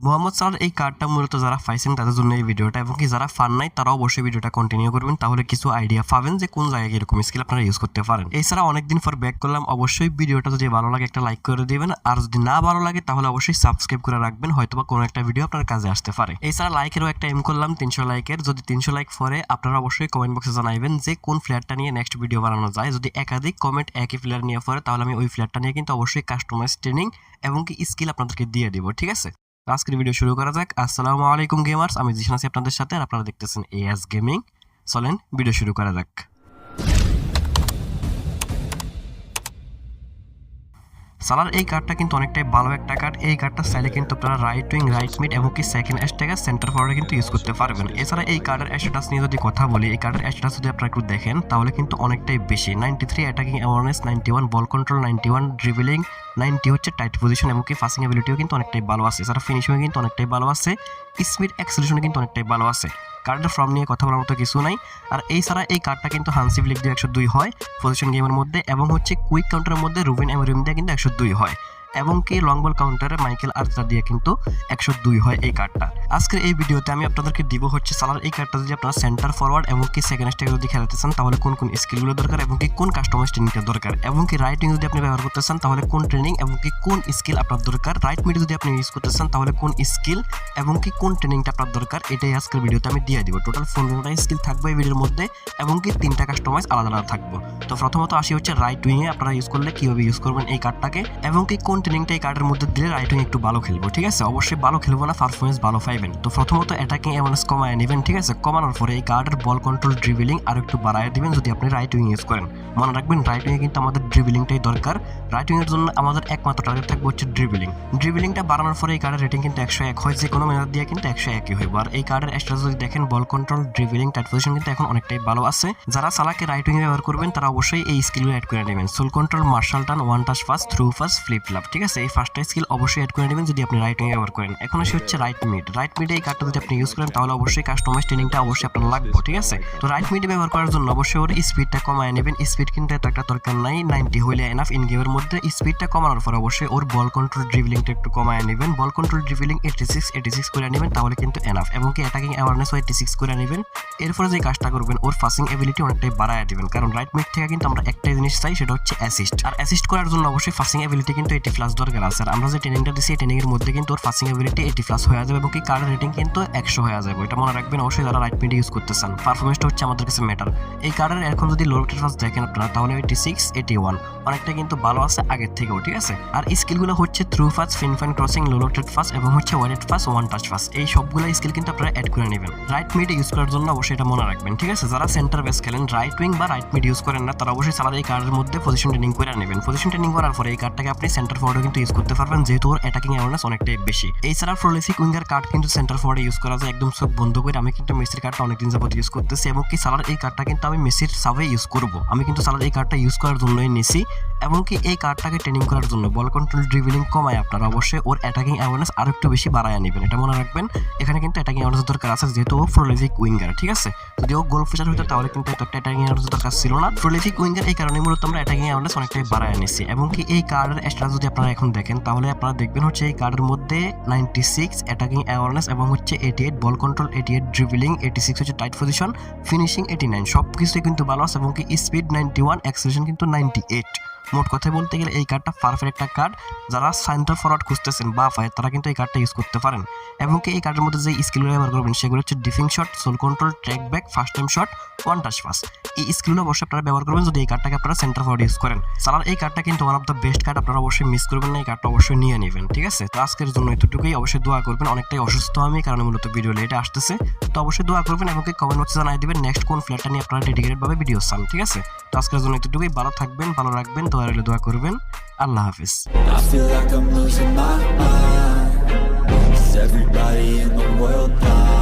মোহাম্মদ সালার এই কার্ডটা মূলত যারা পাইছেন তাদের জন্য এই ভিডিওটা এবং কি যারা ফান নাই তারা অবশ্যই ভিডিওটা কন্টিনিউ করবেন। তাহলে কিছু আইডিয়া পাবেন যে কোন জায়গায় এরকম স্কিল আপনারা ইউজ করতে পারেন। এছাড়া অনেকদিন পর ব্যাক করলাম, অবশ্যই ভিডিওটা যদি ভালো লাগে একটা লাইক করে দিবেন। আর যদি না ভালো লাগে, তাহলে অবশ্যই সাবস্ক্রাইব করে রাখবেন, হয়তোবা কোনো একটা ভিডিও আপনার কাজে আসতে পারে। এছাড়া লাইকেরও একটা এম করলাম, তিনশো লাইকের যদি তিনশো লাইক পরে, আপনারা অবশ্যই কমেন্ট বক্সে জানাবেন যে কোন প্লেয়ারটা নিয়ে নেক্সট ভিডিও বানানো যায়। যদি একাধিক কমেন্ট একই প্লেয়ার নিয়ে পরে তাহলে আমি ওই প্লেয়ারটা নিয়ে কিন্তু অবশ্যই কাস্টমাইজ ট্রেনিং এবং কি স্কিল আপনাদেরকে দিয়ে দিব, ঠিক আছে? আজকের ভিডিও শুরু করা যাক। আসসালামু আলাইকুম গেমার্স আমি জিশান আছি আপনাদের সাথে, আর আপনারা দেখতেছেন এএস গেমিং চলেন ভিডিও শুরু করা যাক। সালার এই কার্ডটা কিন্তু অনেকটাই ভালো একটা কার্ড এই কার্ডটা চাইলে কিন্তু আপনারা রাইট উইং রাইট মিড এমনকি সেকেন্ড অ্যাশটাকে সেন্টার ফরওয়ার্ডে কিন্তু ইউজ করতে পারবেন। এছাড়া এই কার্ডের অ্যাস্টেটাস নিয়ে যদি কথা বলি, এই কার্ডের অ্যাস্টেটাস যদি আপনারা একটু দেখেন, তাহলে কিন্তু অনেকটাই বেশি। Ninety three attacking awareness ninety one ball control ninety one dribbling ninety হচ্ছে টাইট পজিশন এবং কি ফাসিং অ্যাবিলিটিও কিন্তু অনেকটাই ভালো আছে। এছাড়া ফিনিশিংও কিন্তু অনেকটাই ভালো আছে। স্পিড অ্যাক্সেলেশনও কিন্তু অনেকটাই ভালো আছে। কার্ডের ফর্ম নিয়ে কথা বলার মতো কিছু নাই। আর এই ছাড়া এই কার্ডটা কিন্তু হানসিভ লিগ দিয়ে একশো দুই হয় পজিশন গেমের মধ্যে এবং হচ্ছে কুইক কাউন্টারের মধ্যে রুবিন এমরিম দিয়ে কিন্তু একশো দুই হয়। এবং কি লং বল কাউন্টারে মাইকেল আর্তা দিয়ে কিন্তু একশো দুই হয় এই কার্ডটা আজকের এই ভিডিওতে আমি আপনাদেরকে দিব হচ্ছে সালার এই কার্ডটা যদি আপনারা সেন্টার ফরওয়ার্ড এবং কি সেকেন্ড স্টেক যদি খেলাতে চান, তাহলে কোন কোন স্কিলগুলো দরকার এবং কি কোন কাস্টমাইজ ট্রেনিংটা দরকার? এবং কি রাইটিং যদি আপনি ব্যবহার করতে চান, তাহলে কোন ট্রেনিং এবং কি কোন স্কিল আপনার দরকার? রাইট মিডে যদি আপনি ইউজ করতে চান, তাহলে কোন স্কিল এবং কি কোন ট্রেনিংটা আপনার দরকার? এটাই আজকের ভিডিওতে আমি দিয়ে দিব। টোটাল পনেরোটা স্কিল থাকবে এই ভিডিওর মধ্যে এবং কি তিনটা কাস্টমাইজ আলাদা আলাদা থাকব। তো প্রথমত আসি হচ্ছে রাইট উইংয়ে আপনারা ইউজ করলে কীভাবে ইউজ করবেন এই কার্ডটাকে এবং কি কোন ট্রেনিংটা এই কার্ডের মধ্যে দিলে রাইটিং একটু ভালো খেলব, ঠিক আছে? অবশ্যই ভালো খেলব না পারফরমেন্স ভালো পাইবেন। তো প্রথমত অ্যাটাকিং অ্যাওয়ারনেস কমায় নেবেন, ঠিক আছে? কমানোর পরে এই কার্ডের বল কন্ট্রোল ড্রিবলিং আর একটু বাড়ায় দিবেন যদি আপনি রাইট ইউজ করেন। মনে রাখবেন রাইট উইংয়ে কিন্তু আমাদের ড্রিবলিংটাই দরকার। রাইট উইংয়ের জন্য আমাদের একমাত্র টার্গেট থাকবে হচ্ছে ড্রিবলিং ড্রিবলিংটা বাড়ানোর পরে এই কার্ডের রেটিং কিন্তু একশো এক হয়, যে কোনো মেয়াদ দিয়ে কিন্তু একশো একই হইব। আর এই কার্ডের এক্সট্রা যদি দেখেন ball control dribbling tight possession কিন্তু এখন অনেকটাই ভালো আছে। যারা সালাকে রাইট ব্যবহার করবেন, তারা অবশ্যই এই স্কিলগুলো অ্যাড করে নেবেন। Sole control Marseille turn one touch pass through pass flip flap ঠিক আছে, এই ফার্স্টটা স্কিল অবশ্যই অ্যাড করে নেবেন যদি আপনি রাইট উইং ব্যবহার করেন। এখন আসে হচ্ছে রাইট মিড রাইট মিডে এই কার্ডটা যদি আপনি ইউজ করেন, তাহলে অবশ্যই কাস্টমাইজ ট্রেনিংটা অবশ্যই আপনার লাগবে, ঠিক আছে? তো রাইট মিডে ব্যবহার করার জন্য অবশ্যই ওর স্পিডটা কমায় নেবেন। স্পিড কিন্তু এত একটা দরকার নাই নাইনটি হইলে এনাফ ইন গেমের মধ্যে। স্পিডটা কমানোর পর অবশ্যই ওর বল কন্ট্রোল ড্রিবলিংটা একটু কমায় নেবেন। Ball control dribbling eighty six eighty six করে নেবেন, তাহলে কিন্তু এনাফ এবং কি অ্যাটাকিং অ্যাওয়ারনেস এইটি সিক্স করে নেবেন। এরপরে যে কাজটা করবেন, ওর ফাসিং এবিলিটি অনেকটাই বাড়ায় দিবেন। কারণ রাইট মিড থেকে কিন্তু আমরা একটাই জিনিস চাই, সেটা হচ্ছে অ্যাসিস্ট আর অ্যাসিস্ট করার জন্য অবশ্যই ফাসিং এবিলিটি কিন্তু এইটি প্লাস দরকার আছে। আর আমরা যে ট্রেনিংটা দিচ্ছি এই ট্রেনিংয়ের মধ্যে কিন্তু ওর ফাসিং এবিলিটি এইটি প্লাস হয়ে যাবে এবং কি কার্ডের রেটিং কিন্তু একশো হয়ে যাবে। এটা মনে রাখবেন, অবশ্যই যারা রাইট মিডে ইউজ করতে চান পারফরমেন্সটা হচ্ছে আমাদের কাছে ম্যাটার এই কার্ডের এখন যদি লো রেটের ফার্স্ট দেখেন আপনারা, তাহলে এইটি সিক্স এইটি ওয়ান অনেকটা কিন্তু ভালো আছে আগের থেকেও, ঠিক আছে? আর স্কিলগুলো হচ্ছে থ্রু ফাস্ট ফিন fine crossing low lofted pass এবং হচ্ছে weighted pass one touch pass এই সবগুলো স্কিল কিন্তু আপনারা অ্যাড করে নেবেন। রাইট মিড ইউজ করার জন্য অবশ্যই এটা মনে রাখবেন, ঠিক আছে? যারা সেন্টার বেস খেলেন রাইট উইং বা রাইট মিড ইউজ করেন না, তারা অবশ্যই সালাদ এই কার্ডের মধ্যে পজিশন ট্রেনিং করে নেবেন। পজিশন ট্রেনিং করার পরে এই কার্ডটাকে আপনি সেন্টার ফরওয়ার্ডে কিন্তু ইউজ করতে পারবেন, যেহেতু ওর অ্যাটাকিং অ্যাওয়ারনেস অনেকটাই বেশি। এছাড়া প্রলিফিক উইঙ্গার কার্ড কিন্তু সেন্টার ফরওয়ার্ডে ইউজ করা যায়, একদম সব বন্ধ করে। আমি কিন্তু মেসির কার্ডটা অনেকদিন যাবত ইউজ করতেছি এবং কি সালার এই কার্ডটা কিন্তু আমি মেসির সাবে ইউজ করব। আমি কিন্তু সালার এই কার্ডটা ইউজ করার জন্যই নিছি, এবং কি এই কার্ডটাকে ট্রেনিং করার জন্য বল কন্ট্রোল ড্রিবলিং কমায় আপনারা অবশ্যই ওর অ্যাটাকিং অ্যাওয়ারনেস আরও একটু বেশি বাড়ায় নেবেন এটা মনে রাখবেন, এখানে কিন্তু অ্যাটাকিং অ্যাওয়ারনেস দরকার আছে, যেহেতু ও প্রলিফিক উইঙ্গার ঠিক আছে? যদি ও গোল ফিচার হতো তাহলে কিন্তু এত একটা অ্যাটাকিং অ্যাওয়ারনেস দরকার ছিল না। প্রলিফিক উইঙ্গার এই কারণে মূলত আমরা অ্যাটাকিং অ্যাওয়ারনেস অনেকটাই বাড়ায় নিছি এবং কি এই কার্ডের এক্সট্রা যদি আপনারা এখন দেখেন, তাহলে আপনারা দেখবেন হচ্ছে এই কার্ডের মধ্যে নাইনটি সিক্স অ্যাটাকিং অ্যাওয়ারনেস এবং হচ্ছে eighty eight ball control eighty eight dribbling eighty six হচ্ছে tight position finishing eighty nine সব কিছুই কিন্তু ভালো আছে এবং কি স্পিড নাইনটি ওয়ান অ্যাক্সেলেশন কিন্তু নাইনটি এইট মোট কথা বলতে গেলে এই কার্ডটা পারফেক্ট একটা কার্ড যারা সেন্টার ফরওয়ার্ড খুঁজতেছেন বা পায়, তারা কিন্তু এই কার্ডটা ইউজ করতে পারেন। এবং কি এই কার্ডের মধ্যে যে স্কিলগুলো ব্যবহার করবেন, সেগুলো হচ্ছে dipping shot sole control track back first time shot one touch pass এই স্কিলগুলো অবশ্যই আপনারা ব্যবহার করবেন যদি এই কার্ডটাকে আপনারা সেন্টার ফরওয়ার্ড ইউজ করেন। সালার এই কার্ডটা কিন্তু one of the best card আপনারা অবশ্যই মিস করবেন না, এই কার্ডটা অবশ্যই নিয়ে নেবেন, ঠিক আছে? তো আজকের জন্য এতটুকুই, অবশ্যই দোয়া করবেন, অনেকটাই অসুস্থ আমি, কারণ মূলত ভিডিও লেটে আসতেছে। তো অবশ্যই দোয়া করবেন এবং কমেন্ট বক্সে জানাই দিবেন নেক্সট কোন ফ্ল্যাটটা নিয়ে আপনারা ডেডিকেটেড ভাবে ভিডিও চান, ঠিক আছে? তো আজকের জন্য এতটুকুই, ভালো থাকবেন, ভালো রাখবেন দোয়া রইলে দোয়া করবেন আল্লাহ হাফিজ I feel like I'm losing my mind Is everybody in the world blind?